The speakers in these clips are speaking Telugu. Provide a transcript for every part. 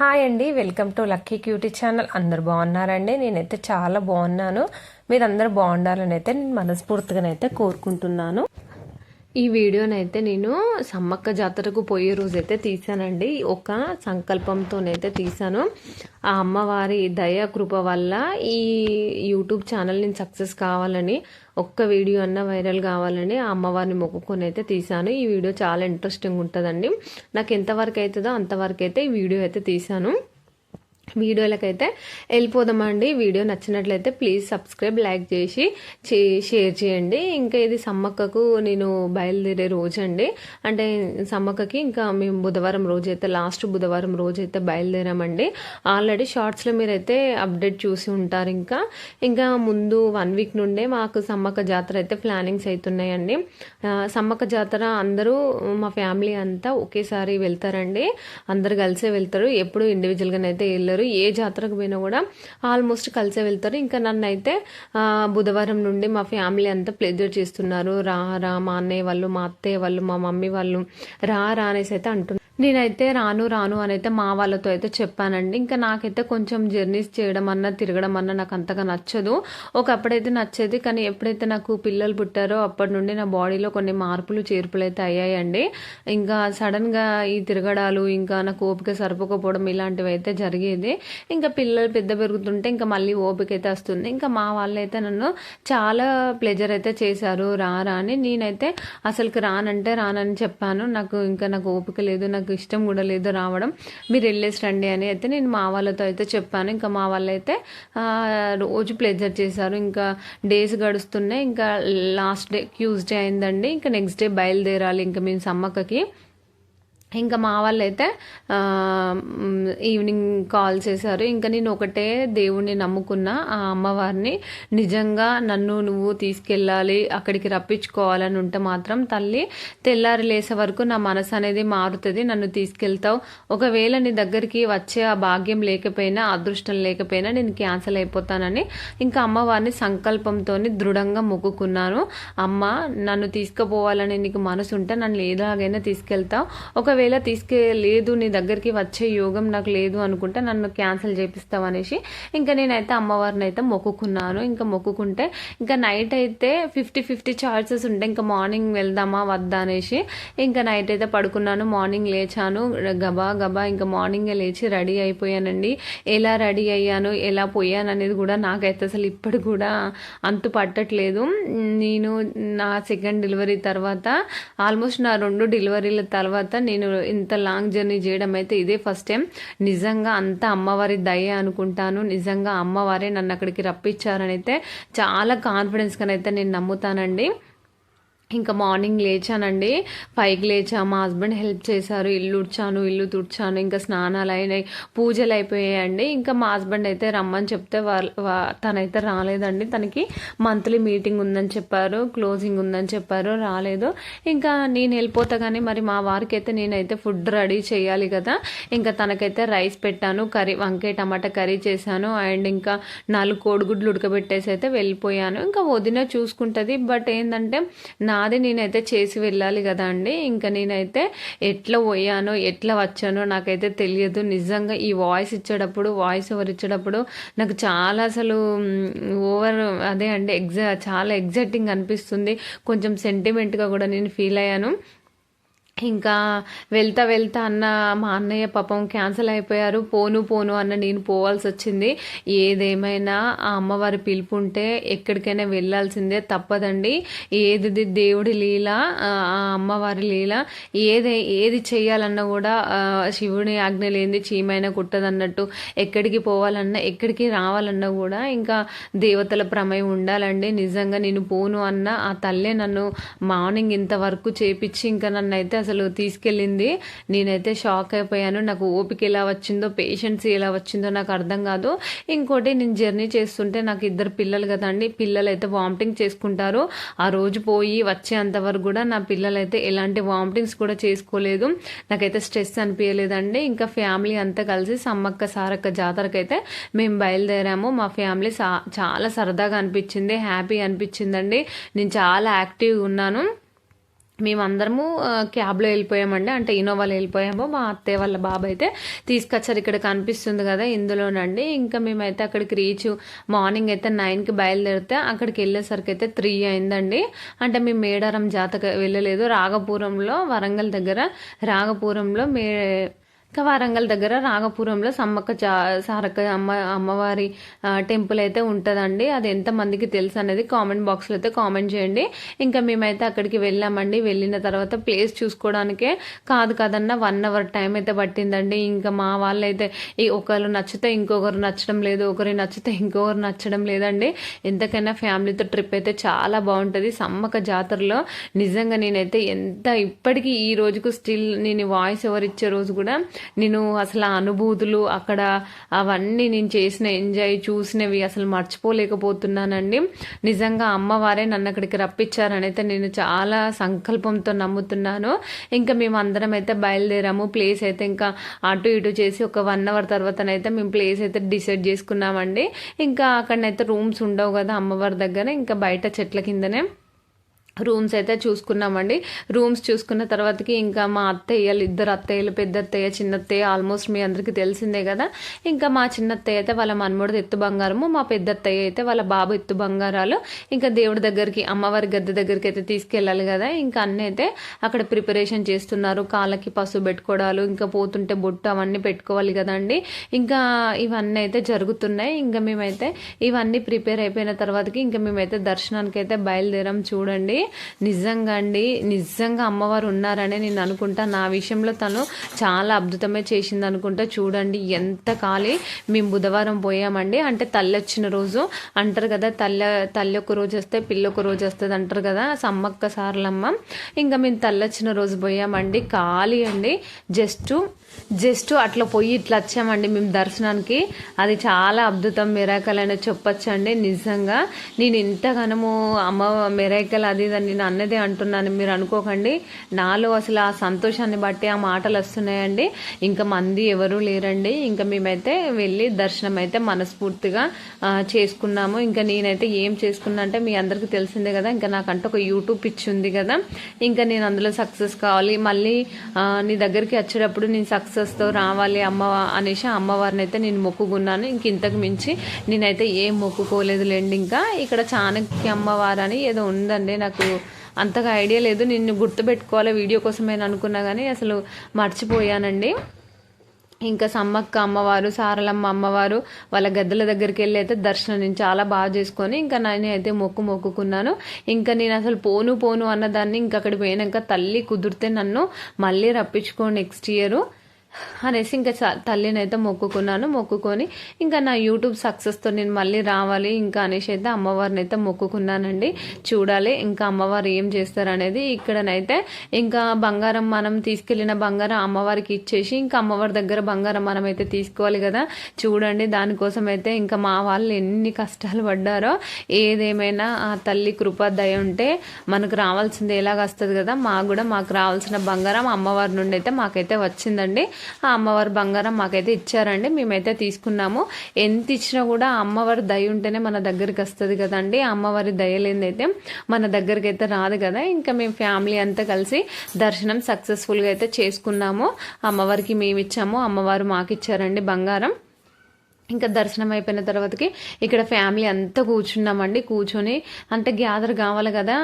హాయ్ అండి welcome to Lucky Cutie channel. అందరు బాగున్నారండి? నేనైతే చాలా బాగున్నాను. మీరందరూ బాగుండాలని అయితే నేను మనస్ఫూర్తిగానైతే కోరుకుంటున్నాను. ఈ వీడియోనైతే నేను సమ్మక్క జాతరకు పోయే రోజైతే తీసానండి ఒక సంకల్పంతోనైతే తీసాను ఆ అమ్మవారి దయ కృప వల్ల ఈ యూట్యూబ్ ఛానల్ నేను సక్సెస్ కావాలని ఒక్క వీడియో అన్న వైరల్ కావాలని ఆ అమ్మవారిని మొక్కుకొని అయితే తీసాను ఈ వీడియో చాలా ఇంట్రెస్టింగ్ ఉంటుందండి. నాకు ఎంతవరకు అవుతుందో అంతవరకు అయితే ఈ వీడియో అయితే తీసాను వీడియోలకైతే వెళ్ళిపోదామండి. వీడియో నచ్చినట్లయితే ప్లీజ్ సబ్స్క్రైబ్ లైక్ చేసి షేర్ చేయండి. ఇంకా ఇది సమ్మక్కకు నేను బయలుదేరే రోజు అండి అంటే సమ్మక్కకి ఇంకా మేము బుధవారం రోజైతే లాస్ట్ బుధవారం రోజు అయితే బయలుదేరామండి. ఆల్రెడీ షార్ట్స్లో మీరైతే అప్డేట్ చూసి ఉంటారు ఇంకా. ఇంకా ముందు వన్ వీక్ నుండే మాకు సమ్మక్క జాతర అయితే ప్లానింగ్స్ అవుతున్నాయండి సమ్మక్క జాతర అందరూ మా ఫ్యామిలీ అంతా ఒకేసారి వెళ్తారండి. అందరు కలిసే వెళ్తారు. ఎప్పుడు ఇండివిజువల్గానైతే వెళ్ళరు. వెళ్తారు ఏ జాతరకు పోయినా కూడా ఆల్మోస్ట్ కలిసే వెళ్తారు. ఇంకా నన్ను అయితే బుధవారం నుండి మా ఫ్యామిలీ అంతా ప్లెజర్ చేస్తున్నారు. రా రా మా అన్నయ్య వాళ్ళు మా అత్తయ్య వాళ్ళు మా మమ్మీ వాళ్ళు రా రా అనేసి అయితే అంటున్నారు. నేనైతే రాను రాను అని అయితే మా వాళ్ళతో అయితే చెప్పానండి. ఇంకా నాకైతే కొంచెం జర్నీస్ చేయడం అన్నా తిరగడం అన్నా నాకు అంతగా నచ్చదు. ఒకప్పుడైతే నచ్చేది కానీ ఎప్పుడైతే నాకు పిల్లలు పుట్టారో అప్పటి నుండి నా బాడీలో కొన్ని మార్పులు చేర్పులు అయితే అయ్యాయండి. ఇంకా సడన్గా ఈ తిరగడాలు ఇంకా నాకు ఓపిక సరిపోకపోవడం ఇలాంటివి అయితే జరిగేది. ఇంకా పిల్లలు పెద్ద పెరుగుతుంటే ఇంకా మళ్ళీ ఓపిక అయితే వస్తుంది. ఇంకా మా వాళ్ళు అయితే నన్ను చాలా ప్లెజర్ అయితే చేశారు. రా అని నేనైతే అసలుకి రానంటే రానని చెప్పాను. నాకు ఇంకా నాకు ఓపిక లేదు నాకు నాకు ఇష్టం కూడా లేదు రావడం. మీరు వెళ్ళేసి రండి అని అయితే నేను మా వాళ్ళతో అయితే చెప్పాను. ఇంకా మా వాళ్ళు అయితే రోజు ప్లెజర్ చేశారు. ఇంకా డేస్ గడుస్తున్నాయి. ఇంకా లాస్ట్ డే ట్యూస్డే అయిందండి. ఇంకా నెక్స్ట్ డే బయలుదేరాలి. ఇంకా మేము సమ్మక్కకి ఇంకా మా వాళ్ళు అయితే ఈవినింగ్ కాల్ చేశారు. ఇంకా నేను ఒకటే దేవుణ్ణి నమ్ముకున్న. ఆ అమ్మవారిని నిజంగా నన్ను నువ్వు తీసుకెళ్ళాలి అక్కడికి రప్పించుకోవాలని ఉంటే మాత్రం తల్లి తెల్లారి లేసే వరకు నా మనసు అనేది మారుతుంది. నన్ను తీసుకెళ్తావు. ఒకవేళ నీ దగ్గరికి వచ్చే ఆ భాగ్యం లేకపోయినా అదృష్టం లేకపోయినా నేను క్యాన్సిల్ అయిపోతానని ఇంకా అమ్మవారిని సంకల్పంతో దృఢంగా మొక్కుకున్నాను. అమ్మ నన్ను తీసుకుపోవాలని నీకు మనసు ఉంటే నన్ను ఎలాగైనా తీసుకెళ్తావు. ఒకవేళ ఒకవేళ తీసుకెళ్ళలేదు నీ దగ్గరికి వచ్చే యోగం నాకు లేదు అనుకుంటే నన్ను క్యాన్సిల్ చేపిస్తావు అనేసి ఇంకా నేనైతే అమ్మవారిని అయితే మొక్కుకున్నాను. ఇంకా మొక్కుకుంటే ఇంకా నైట్ అయితే ఫిఫ్టీ ఫిఫ్టీ ఛాయిసెస్ ఉంటాయి ఇంకా మార్నింగ్ వెళ్దామా వద్దా అనేసి ఇంకా నైట్ అయితే పడుకున్నాను. మార్నింగ్ లేచాను గబా గబా ఇంకా మార్నింగే లేచి రెడీ అయిపోయానండి. ఎలా రెడీ అయ్యాను ఎలా పోయాను అనేది కూడా నాకైతే అసలు ఇప్పుడు కూడా అంతు పట్టట్లేదు నేను నా సెకండ్ డెలివరీ తర్వాత ఆల్మోస్ట్ నా రెండు డెలివరీల తర్వాత నేను ఇంత లాంగ్ జర్నీ చేయడం అయితే ఇదే ఫస్ట్ టైం. నిజంగా అంత అమ్మవారి దయ అనుకుంటాను. నిజంగా అమ్మవారే నన్ను అక్కడికి రప్పించారని అయితే చాలా కాన్ఫిడెన్స్గా అయితే నేను నమ్ముతానండి. ఇంకా మార్నింగ్ లేచానండి. పైకి లేచా మా హస్బెండ్ హెల్ప్ చేశారు. ఇల్లు ఉడ్చాను ఇల్లు తుడ్చాను ఇంకా స్నానాలు అయినాయి పూజలు అయిపోయాయండి. ఇంకా మా హస్బెండ్ అయితే రమ్మని చెప్తే తనైతే రాలేదండి. తనకి మంత్లీ మీటింగ్ ఉందని చెప్పారు క్లోజింగ్ ఉందని చెప్పారు రాలేదు. ఇంకా నేను వెళ్ళిపోతా కానీ మరి మా వారికి అయితే నేనైతే ఫుడ్ రెడీ చేయాలి కదా. ఇంకా తనకైతే రైస్ పెట్టాను కర్రీ వంకాయ టమాటా కర్రీ చేశాను. అండ్ ఇంకా నాలుగు కోడిగుడ్లు ఉడకబెట్టేసి అయితే వెళ్ళిపోయాను. ఇంకా వదిన చూసుకుంటుంది. బట్ ఏంటంటే నా నాది నేనైతే చేసి వెళ్ళాలి కదా అండి. ఇంకా నేనైతే ఎట్లా పోయానో ఎట్లా వచ్చానో నాకైతే తెలియదు. నిజంగా ఈ వాయిస్ ఇచ్చేటప్పుడు వాయిస్ ఓవర్ ఇచ్చేటప్పుడు నాకు చాలా అసలు ఓవర్ అదే అండి ఎగ్జా చాలా ఎగ్జైటింగ్ అనిపిస్తుంది. కొంచెం సెంటిమెంట్గా కూడా నేను ఫీల్ అయ్యాను. ఇంకా వెళ్తా వెళ్తా అన్న మా అన్నయ్య పాపం క్యాన్సిల్ అయిపోయారు. పోను పోను అన్న నేను పోవాల్సి వచ్చింది. ఏదేమైనా ఆ అమ్మవారి పిలుపు ఉంటే ఎక్కడికైనా వెళ్ళాల్సిందే తప్పదండి. ఏది దేవుడి లీల ఆ అమ్మవారి లీల ఏది ఏది చేయాలన్నా కూడా శివుని ఆజ్ఞ లేనిది చీమైనా కుట్టదన్నట్టు ఎక్కడికి పోవాలన్నా ఎక్కడికి రావాలన్నా కూడా ఇంకా దేవతల ప్రమేయం ఉండాలండి. నిజంగా నేను పోను అన్న ఆ తల్లే నన్ను మార్నింగ్ ఇంతవరకు చేపించి ఇంకా నన్ను అయితే అసలు తీసుకెళ్ళింది. నేనైతే షాక్ అయిపోయాను. నాకు ఓపిక ఎలా వచ్చిందో పేషెన్స్ ఎలా వచ్చిందో నాకు అర్థం కాదు. ఇంకోటి నేను జర్నీ చేస్తుంటే నాకు ఇద్దరు పిల్లలు కదండి పిల్లలు అయితే వామిటింగ్ చేసుకుంటారు. ఆ రోజు పోయి వచ్చేంత వరకు కూడా నా పిల్లలు అయితే ఎలాంటి వామిటింగ్స్ కూడా చేసుకోలేదు. నాకైతే స్ట్రెస్ అనిపించలేదండి ఇంకా ఫ్యామిలీ అంతా కలిసి సమ్మక్క సారక్క జాతరకు అయితే మేము బయలుదేరాము. మా ఫ్యామిలీ చాలా సరదాగా అనిపించింది హ్యాపీ అనిపించిందండి. నేను చాలా యాక్టివ్గా ఉన్నాను. మేమందరము క్యాబ్లో వెళ్ళిపోయామండి. అంటే ఇన్నోవాలో వెళ్ళిపోయాము. మా అత్తయ్య వాళ్ళ బాబు అయితే తీసుకొచ్చారు. ఇక్కడ కనిపిస్తుంది కదా ఇందులోనండి. ఇంకా మేమైతే అక్కడికి రీచ్ మార్నింగ్ అయితే నైన్కి బయలుదేరితే అక్కడికి వెళ్ళేసరికి అయితే త్రీ అయిందండి. అంటే మేము మేడారం జాతక వెళ్ళలేదు. రాగపురంలో వరంగల్ దగ్గర రాగపురంలో మే ఇంకా వరంగల్ దగ్గర రాగపురంలో సమ్మక్క సారక్క అమ్మ అమ్మవారి టెంపుల్ అయితే ఉంటుందండి. అది ఎంతమందికి తెలుసు అనేది కామెంట్ బాక్స్లో అయితే కామెంట్ చేయండి. ఇంకా మేమైతే అక్కడికి వెళ్ళామండి. వెళ్ళిన తర్వాత ప్లేస్ చూసుకోవడానికే కాదు కాదన్న వన్ అవర్ టైం అయితే పట్టిందండి. ఇంకా మా వాళ్ళైతే ఈ ఒకరు నచ్చితే ఇంకొకరు నచ్చడం లేదు ఒకరి నచ్చితే ఇంకొకరు నచ్చడం లేదండి. ఎంతకైనా ఫ్యామిలీతో ట్రిప్ అయితే చాలా బాగుంటుంది. సమ్మక్క జాతరలో నిజంగా నేనైతే ఎంత ఇప్పటికీ ఈ రోజుకు స్టిల్ నేను వాయిస్ ఎవరు ఇచ్చే రోజు కూడా నేను అసలు ఆ అనుభూతులు అక్కడ అవన్నీ నేను చేసిన ఎంజాయ్ చూసినవి అసలు మర్చిపోలేకపోతున్నానండి. నిజంగా అమ్మవారే నన్ను అక్కడికి రప్పించారని అయితే నేను చాలా సంకల్పంతో నమ్ముతున్నాను. ఇంకా మేము అందరం అయితే బయలుదేరాము. ప్లేస్ అయితే ఇంకా అటు ఇటు చేసి ఒక వన్ అవర్ తర్వాతనైతే మేము ప్లేస్ అయితే డిసైడ్ చేసుకున్నామండి. ఇంకా అక్కడనైతే రూమ్స్ ఉండవు కదా అమ్మవారి దగ్గర. ఇంకా బయట చెట్ల కిందనే రూమ్స్ అయితే చూసుకున్నామండి. రూమ్స్ చూసుకున్న తర్వాతకి ఇంకా మా అత్తయ్యలు ఇద్దరు అత్తయ్యలు పెద్ద అత్తయ్య చిన్న అత్తయ్య ఆల్మోస్ట్ మీ అందరికీ తెలిసిందే కదా. ఇంకా మా చిన్న అత్తయ్య అయితే వాళ్ళ మనమోడిది ఎత్తు బంగారము మా పెద్ద అత్తయ్య అయితే వాళ్ళ బాబు ఎత్తు బంగారాలు. ఇంకా దేవుడి దగ్గరికి అమ్మవారి గద్దె దగ్గరికి అయితే తీసుకెళ్ళాలి కదా. ఇంకా అన్నీ అయితే అక్కడ ప్రిపరేషన్ చేస్తున్నారు. కాళ్ళకి పసుపు పెట్టుకోవడాలు ఇంకా పోతుంటే బొట్టు అవన్నీ పెట్టుకోవాలి కదండి. ఇంకా ఇవన్నీ అయితే జరుగుతున్నాయి. ఇంకా మేమైతే ఇవన్నీ ప్రిపేర్ అయిపోయిన తర్వాతకి ఇంకా మేమైతే దర్శనానికి అయితే బయలుదేరాం చూడండి. నిజంగా అండి నిజంగా అమ్మవారు ఉన్నారనే నేను అనుకుంటా. నా విషయంలో తను చాలా అద్భుతమే చేసింది అనుకుంటా. చూడండి ఎంత ఖాళీ. మేము బుధవారం పోయామండి. అంటే తల్లి వచ్చిన రోజు అంటారు కదా తల్లి తల్లి ఒక రోజు వస్తే పిల్ల ఒక రోజు వస్తుంది అంటారు కదా సమ్మక్క సార్లమ్మ. ఇంకా మేము తల్లి వచ్చిన రోజు పోయామండి. ఖాళీ అండి. జస్ట్ జస్ట్ అట్లా పోయి ఇట్లా వచ్చామండి మేము దర్శనానికి. అది చాలా అద్భుతం మిరాకల్ అని చెప్పొచ్చండి. నిజంగా నేను ఎంతగానో అమ్మ మిరాకల్ అది ఇది నేను అన్నదే అంటున్నాను. మీరు అనుకోకండి నాలో అసలు ఆ సంతోషాన్ని బట్టి ఆ మాటలు వస్తున్నాయండి. ఇంకా మంది ఎవరూ లేరండి. ఇంకా మేమైతే వెళ్ళి దర్శనం అయితే మనస్ఫూర్తిగా చేసుకున్నాము. ఇంకా నేనైతే ఏం చేసుకున్నా అంటే మీ అందరికీ తెలిసిందే కదా ఇంకా నాకంటే ఒక యూట్యూబ్ పిచ్ ఉంది కదా. ఇంకా నేను అందులో సక్సెస్ కావాలి. మళ్ళీ నీ దగ్గరికి వచ్చేటప్పుడు నేను సక్సెస్తో రావాలి అమ్మ అనేసి అమ్మవారిని అయితే నేను మొక్కుకున్నాను. ఇంక ఇంతకు మించి నేనైతే ఏం మొక్కుకోలేదులేండి. ఇంకా ఇక్కడ చాణక్య అమ్మవారు అని ఏదో ఉందండి నాకు అంతగా ఐడియా లేదు. నిన్ను గుర్తుపెట్టుకోవాలి వీడియో కోసమేనా అనుకున్నా కానీ అసలు మర్చిపోయానండి. ఇంకా సమ్మక్క అమ్మవారు సారలమ్మ అమ్మవారు వాళ్ళ గద్దెల దగ్గరికి వెళ్ళి అయితే దర్శనం నేను చాలా బాగా చేసుకొని ఇంకా నేను అయితే మొక్కు మొక్కుకున్నాను. ఇంకా నేను అసలు పోను పోను అన్నదాన్ని ఇంకా అక్కడికి పోయినాక తల్లి కుదిరితే నన్ను మళ్ళీ రప్పించుకో నెక్స్ట్ ఇయర్ అనేసి ఇంకా చ- తల్లిని అయితే మొక్కుకున్నాను మొక్కుకొని ఇంకా నా యూట్యూబ్ సక్సెస్తో నేను మళ్ళీ రావాలి ఇంకా అనేసి అయితే అమ్మవారిని అయితే మొక్కుకున్నానండి. చూడాలి ఇంకా అమ్మవారు ఏం చేస్తారనేది. ఇక్కడనైతే ఇంకా బంగారం మనం తీసుకెళ్ళిన బంగారం అమ్మవారికి ఇచ్చేసి ఇంకా అమ్మవారి దగ్గర బంగారం మనం అయితే తీసుకోవాలి కదా. చూడండి దానికోసం అయితే ఇంకా మా వాళ్ళు ఎన్ని కష్టాలు పడ్డారో. ఏదేమైనా ఆ తల్లి కృపాదయ ఉంటే మనకు రావాల్సింది ఎలాగ వస్తుంది కదా. మాకు కూడా మాకు రావాల్సిన బంగారం అమ్మవారి నుండి అయితే మాకైతే వచ్చిందండి. ఆ అమ్మవారి బంగారం మాకైతే ఇచ్చారండి. మేమైతే తీసుకున్నాము. ఎంత ఇచ్చినా కూడా అమ్మవారి దయ ఉంటేనే మన దగ్గరికి వస్తుంది కదండి. అమ్మవారి దయ లేనిదైతే మన దగ్గరికి అయితే రాదు కదా. ఇంకా మేము ఫ్యామిలీ అంతా కలిసి దర్శనం సక్సెస్ఫుల్గా అయితే చేసుకున్నాము. అమ్మవారికి మేము ఇచ్చాము అమ్మవారు మాకు ఇచ్చారండి బంగారం. ఇంకా దర్శనం అయిపోయిన తర్వాతకి ఇక్కడ ఫ్యామిలీ అంతా కూర్చున్నామండి కూర్చొని. అంటే గ్యాదర్ కావాలి కదా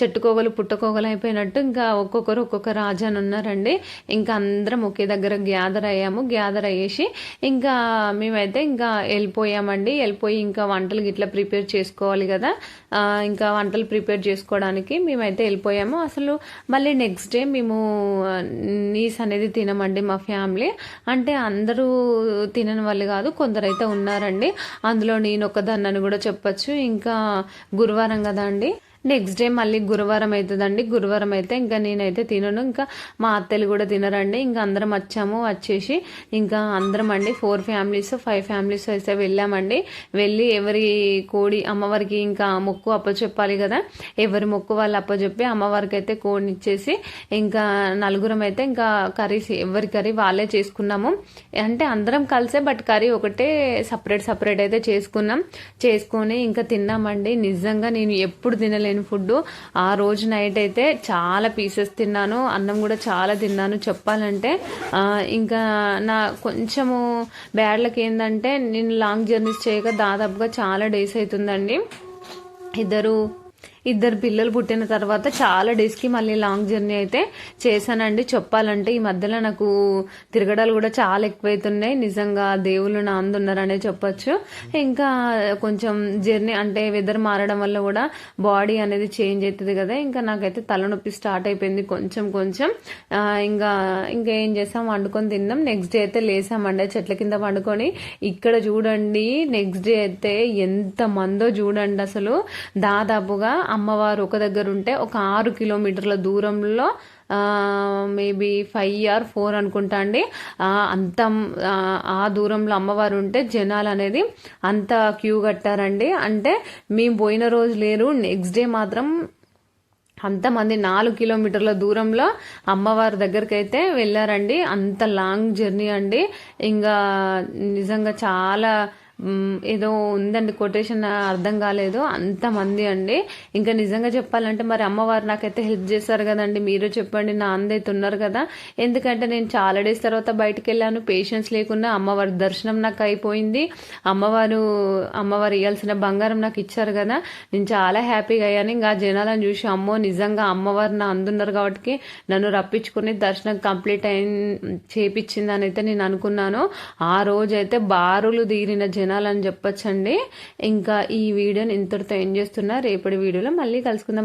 చెట్టుకోగలు పుట్టకోగలు అయిపోయినట్టు ఇంకా ఒక్కొక్కరు ఒక్కొక్క రాజా అని ఉన్నారండి. ఇంకా అందరం ఒకే దగ్గర గ్యాదర్ అయ్యాము. గ్యాదర్ అయ్యేసి ఇంకా మేమైతే ఇంకా వెళ్ళిపోయామండి. వెళ్ళిపోయి ఇంకా వంటలు గిట్లా ప్రిపేర్ చేసుకోవాలి కదా. ఇంకా వంటలు ప్రిపేర్ చేసుకోవడానికి మేమైతే వెళ్ళిపోయాము. అసలు మళ్ళీ నెక్స్ట్ డే మేము నీస్ అనేది తినమండి మా ఫ్యామిలీ. అంటే అందరూ తినని వాళ్ళు కాదు కొందరు అయితే ఉన్నారండి. అందులో నేను ఒకదాన్ని దాన్ని కూడా చెప్పొచ్చు. ఇంకా గురువారం కదా అండి? నెక్స్ట్ డే మళ్ళీ గురువారం అవుతుందండి. గురువారం అయితే ఇంకా నేనైతే తినను. ఇంకా మా అత్తలు కూడా తినరండి. ఇంకా అందరం వచ్చాము వచ్చేసి ఇంకా అందరం అండి. ఫోర్ ఫ్యామిలీస్ ఫైవ్ ఫ్యామిలీస్ అయితే వెళ్ళామండి. వెళ్ళి ఎవరి కోడి అమ్మవారికి ఇంకా మొక్కు అప్పచెప్పాలి కదా. ఎవరి మొక్కు వాళ్ళు అప్పచెప్పి అమ్మవారికి అయితే కోడిని ఇచ్చేసి ఇంకా నలుగురం అయితే ఇంకా కర్రీస్ ఎవరి కర్రీ వాళ్ళే చేసుకున్నాము. అంటే అందరం కలిసే బట్ కర్రీ ఒకటే సపరేట్ సపరేట్ అయితే చేసుకున్నాం. చేసుకొని ఇంకా తిన్నామండి. నిజంగా నేను ఎప్పుడు తినలేదు నేను ఫుడ్ ఆ రోజు నైట్ అయితే చాలా పీసెస్ తిన్నాను. అన్నం కూడా చాలా తిన్నాను. చెప్పాలంటే ఇంకా నా కొంచెము బ్యాడ్లకి ఏంటంటే నేను లాంగ్ జర్నీస్ చేయక దాదాపుగా చాలా డేస్ అవుతుందండి ఇద్దరు ఇద్దరు పిల్లలు పుట్టిన తర్వాత చాలా డేస్కి మళ్ళీ లాంగ్ జర్నీ అయితే చేశానండి. చెప్పాలంటే ఈ మధ్యలో నాకు తిరగడాలు కూడా చాలా ఎక్కువైతున్నాయి. నిజంగా దేవుళ్ళు నా అందున్నారనే చెప్పొచ్చు. ఇంకా కొంచెం జర్నీ అంటే వెదర్ మారడం వల్ల కూడా బాడీ అనేది చేంజ్ అవుతుంది కదా. ఇంకా నాకైతే తలనొప్పి స్టార్ట్ అయిపోయింది కొంచెం కొంచెం. ఇంకా ఇంకా ఏం చేసాం? వండుకొని తిన్నాం. నెక్స్ట్ డే అయితే లేసామండి. చెట్ల కింద పండుకొని ఇక్కడ చూడండి. నెక్స్ట్ డే అయితే ఎంత మందో చూడండి అసలు. దాదాపుగా అమ్మవారు ఒక దగ్గర ఉంటే ఒక ఆరు కిలోమీటర్ల దూరంలో మేబీ ఫైవ్ ఆర్ ఫోర్ అనుకుంటా అండి. అంత ఆ, దూరంలో అమ్మవారు ఉంటే జనాలు అనేది అంత క్యూ కట్టారండి. అంటే మేము పోయిన రోజు లేరు నెక్స్ట్ డే మాత్రం అంతమంది నాలుగు కిలోమీటర్ల దూరంలో అమ్మవారి దగ్గరికి అయితే వెళ్ళారండి. అంత లాంగ్ జర్నీ అండి. ఇంకా నిజంగా చాలా ఏదో ఉందండి కొటేషన్ అర్థం కాలేదు. అంతమంది అండి. ఇంకా నిజంగా చెప్పాలంటే మరి అమ్మవారు నాకైతే హెల్ప్ చేశారు కదండి. మీరు చెప్పండి నా అందైతే ఉన్నారు కదా. ఎందుకంటే నేను చాలా డేస్ తర్వాత బయటకు వెళ్ళాను. పేషెన్స్ లేకుండా అమ్మవారి దర్శనం నాకు అయిపోయింది. అమ్మవారు అమ్మవారు ఇవ్వాల్సిన బంగారం నాకు ఇచ్చారు కదా. నేను చాలా హ్యాపీగా అయ్యాను. ఇంకా జనాలను చూసి అమ్మో నిజంగా అమ్మవారు నా అందున్నారు కాబట్టి నన్ను రప్పించుకుని దర్శనం కంప్లీట్ అయిన చేపించిందని అయితే నేను అనుకున్నాను. ఆ రోజైతే బారులు బారులు తీరిన జనాలని చెప్పొచ్చండి. ఇంకా ఈ వీడియోని ఇంతటితో ఏం చేస్తున్నా. రేపటి వీడియోలో మళ్ళీ కలుసుకుందాం.